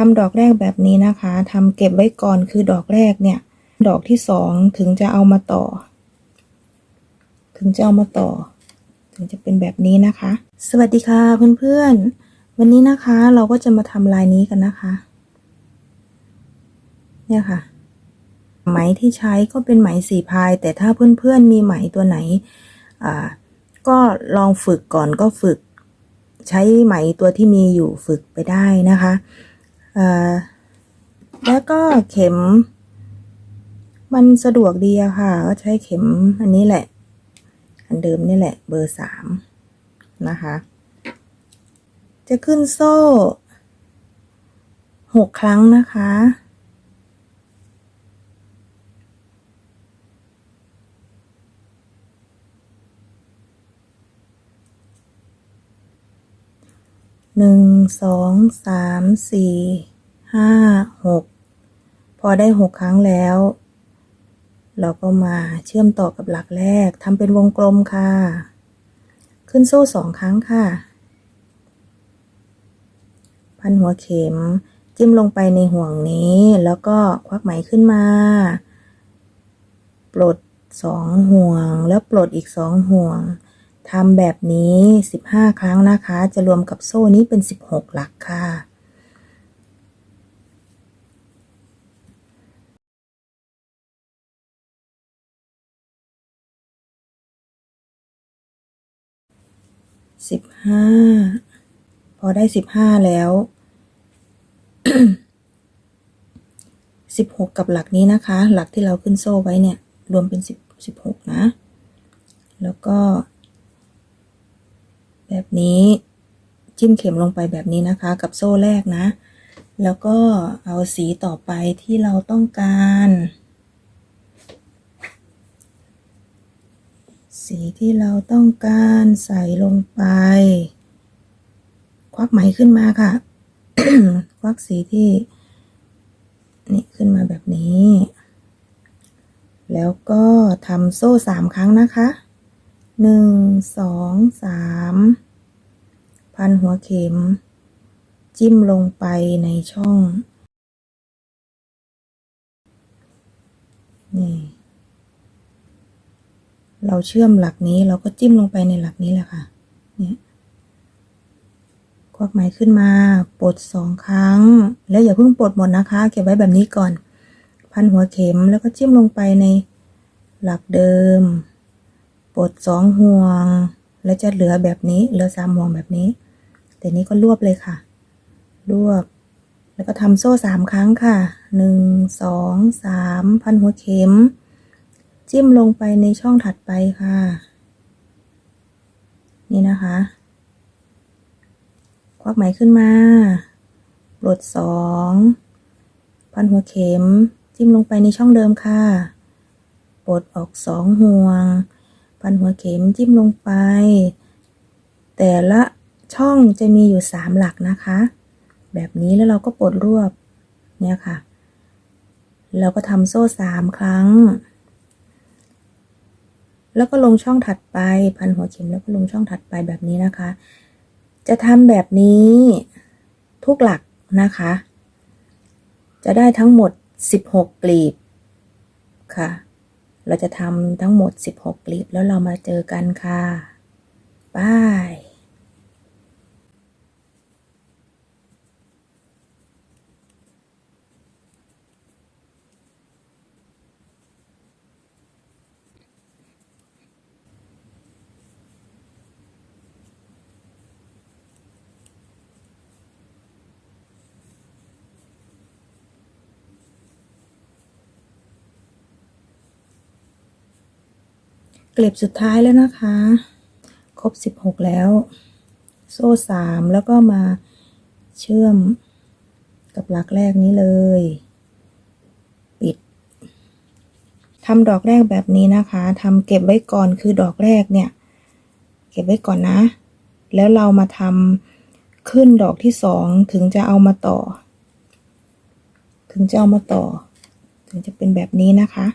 ทำดอกแรกแบบนี้นะคะทำเก็บไว้ก่อนคือดอกแรกเนี่ย ดอกที่สองถึงจะเอามาต่อ ถึงจะเอามาต่อ ถึงจะเป็นแบบนี้นะคะ สวัสดีค่ะเพื่อนๆ วันนี้นะคะเราก็จะมาทำลายนี้กันนะคะ เนี่ยค่ะ ไหมที่ใช้ก็เป็นไหมสีพาย แต่ถ้าเพื่อนๆมีไหมตัวไหนอ่าก็ลองฝึกก่อนก็ฝึก ใช้ไหมตัวที่มีอยู่ฝึกไปได้นะคะ แล้วก็เข็ม มันสะดวกดีอะค่ะ ก็ใช้เข็มอันนี้แหละ อันเดิมนี่แหละ เบอร์สามนะคะ จะขึ้นโซ่หกครั้งนะคะ หนึ่งสองสามสี่ห้าหกพอได้หกครั้งแล้ว เราก็มาเชื่อมต่อกับหลักแรกทำเป็นวงกลมค่ะ ขึ้นโซ่สองครั้งค่ะ พันหัวเข็มจิ้มลงไปในห่วงนี้ แล้วก็ควักไหมขึ้นมา ปลดสองห่วงแล้วปลดอีกสองห่วง ทำแบบนี้ 15 ครั้งนะคะ จะรวมกับโซ่นี้เป็น 16 หลักค่ะ15พอได้15แล้ว16กับหลักนี้นะคะ หลักที่เราขึ้นโซ่ไว้เนี่ย รวมเป็น10 16นะ แล้วก็ แบบนี้จิ้มเข็มลงไปแบบนี้นะคะ กับโซ่แรกนะ แล้วก็เอาสีต่อไปที่เราต้องการ สีที่เราต้องการใส่ลงไป ควักไหมขึ้นมาค่ะ ควักสีที่นี่ขึ้นมาแบบนี้ แล้วก็ทำโซ่สามครั้งนะคะ หนึ่งสองสามพันหัวเข็ม จิ้มลงไปในช่อง นี่ เราเชื่อมหลักนี้เราก็จิ้มลงไปในหลักนี้แหละค่ะ เนี่ยควักไหมขึ้นมาปลดสองครั้ง แล้วอย่าเพิ่งปลดหมดนะคะ เก็บไว้แบบนี้ก่อน พันหัวเข็มแล้วก็จิ้มลงไปในหลักเดิม ปลดสองห่วง แล้วจะเหลือแบบนี้ เหลือสามห่วงแบบนี้ แต่นี้ก็รวบเลยค่ะ รวบ แล้วก็ทำโซ่สามครั้งค่ะหนึ่งสองสามพันหัวเข็ม จิ้มลงไปในช่องถัดไปค่ะ นี่นะคะ ควักไหมขึ้นมาปลดสองพันหัวเข็ม จิ้มลงไปในช่องเดิมค่ะ ปลดออกสองห่วง พันหัวเข็มจิ้มลงไป แต่ละช่องจะมีอยู่สามหลักนะคะ แบบนี้แล้วเราก็ปลดรวบเนี่ยค่ะ เราก็ทำโซ่สามครั้ง แล้วก็ลงช่องถัดไปพันหัวเข็มแล้วก็ลงช่องถัดไปแบบนี้นะคะ จะทำแบบนี้ทุกหลักนะคะ จะได้ทั้งหมด 16 กลีบค่ะ เราจะทำทั้งหมด 16กลิป แล้วเรามาเจอกันค่ะบาย เกล็บสุดท้ายแล้วนะคะ ครบ 16 แล้ว โซ่สามแล้วก็มาเชื่อมกับหลักแรกนี้เลย ปิดทำดอกแรกแบบนี้นะคะทำเก็บไว้ก่อนคือดอกแรกเนี่ย เก็บไว้ก่อนนะ แล้วเรามาทำขึ้นดอกที่สองถึงจะเอามาต่อ ถึงจะเอามาต่อ ถึงจะเป็นแบบนี้นะคะ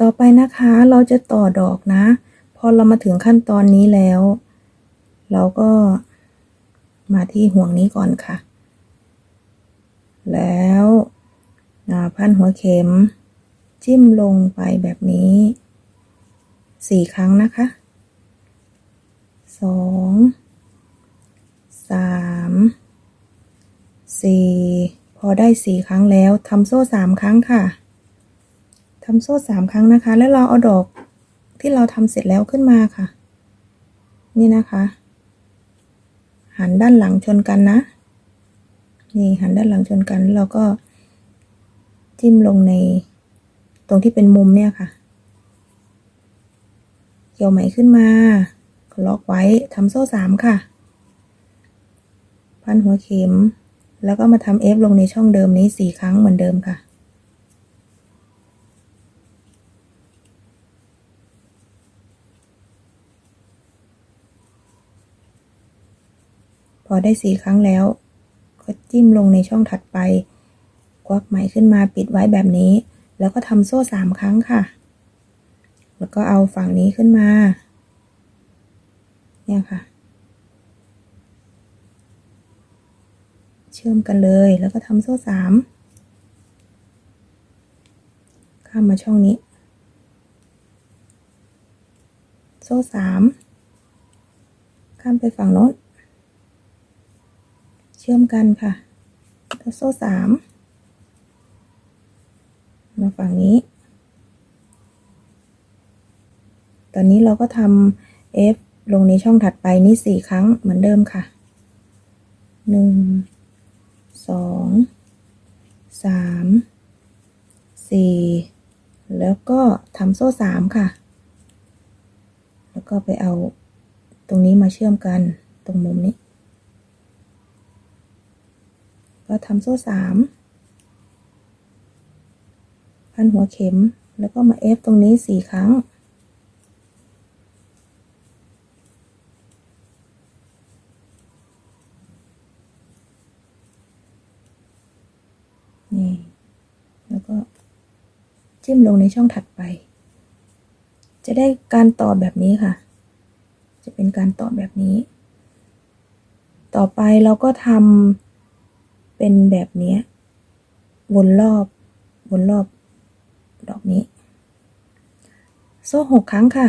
ต่อไปนะคะเราจะต่อดอกนะ พอเรามาถึงขั้นตอนนี้แล้ว เราก็มาที่ห่วงนี้ก่อนค่ะ แล้วพันหัวเข็ม จิ้มลงไปแบบนี้สี่ครั้งนะคะสองสามสี่พอได้สี่ครั้งแล้วทำโซ่สามครั้งค่ะ ทำโซ่สามครั้งนะคะ แล้วเราเอาดอกที่เราทำเสร็จแล้วขึ้นมาค่ะ นี่นะคะ หันด้านหลังชนกันนะ นี่หันด้านหลังชนกันแล้วเราก็จิ้มลงในตรงที่เป็นมุมเนี่ยค่ะ เกี่ยวไหมขึ้นมา ล็อกไว้ทำโซ่สามค่ะ พันหัวเข็ม แล้วก็มาทำเอฟลงในช่องเดิมนี้สี่ครั้งเหมือนเดิมค่ะ พ อได้สี่ครั้งแล้ว ก็จิ้มลงในช่องถัดไป ควักไหมขึ้นมาปิดไว้แบบนี้ แล้วก็ทำโซ่สามครั้งค่ะ แล้วก็เอาฝั่งนี้ขึ้นมา เนี่ยค่ะ เชื่อมกันเลยแล้วก็ทำโซ่สามข้ามมาช่องนี้ โซ่สามข้ามไปฝั่งโน้น ชื่อมกันค่ะแล้วโซ่สามมาฝั่งนี้ ตอนนี้เราก็ทำ F ลงในช่องถัดไปนี่สี่ครั้งเหมือนเดิมค่ะหนึ่งสองสามสี่แล้วก็ทำโซ่สามค่ะ แล้วก็ไปเอาตรงนี้มาเชื่อมกันตรงมุมนี้ ก็ทำโซ่สามพันหัวเข็มแล้วก็มาเอฟตรงนี้สี่ครั้ง นี่ แล้วก็จิ้มลงในช่องถัดไป จะได้การต่อแบบนี้ค่ะ จะเป็นการต่อแบบนี้ ต่อไปเราก็ทำ เป็นแบบนี้วนรอบวนรอบดอกนี้ โซ่หกครั้งค่ะ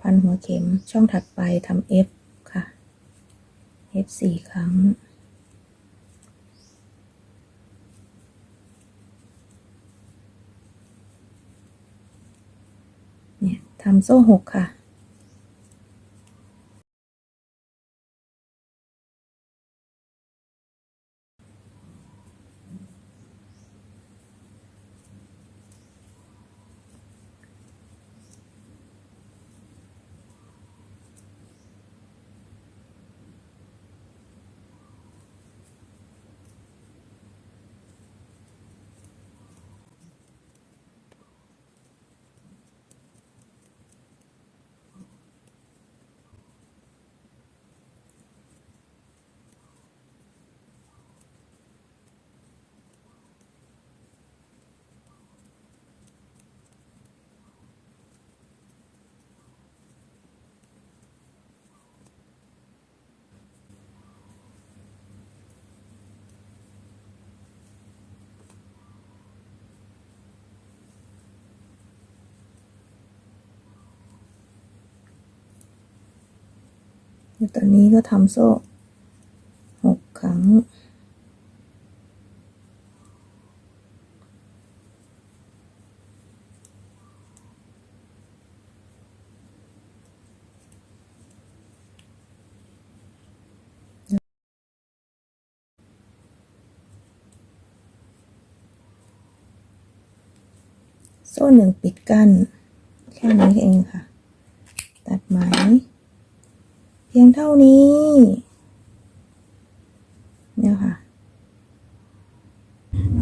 พันหัวเข็มช่องถัดไปทำ F ค่ะ F สี่ครั้ง เนี่ยทำโซ่หกค่ะ ตอนนี้ก็ทำโซ่หกครั้ง โซ่หนึ่งปิดกั้น แค่นี้เองค่ะ ตัดไหม เพียงเท่านี้ เนี่ยค่ะ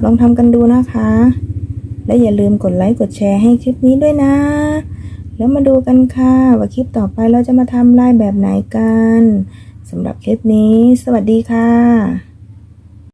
ลองทำกันดูนะคะ และอย่าลืมกดไลค์กดแชร์ให้คลิปนี้ด้วยนะ แล้วมาดูกันค่ะ ว่าคลิปต่อไปเราจะมาทำลายแบบไหนกันสำหรับคลิปนี้ สวัสดีค่ะ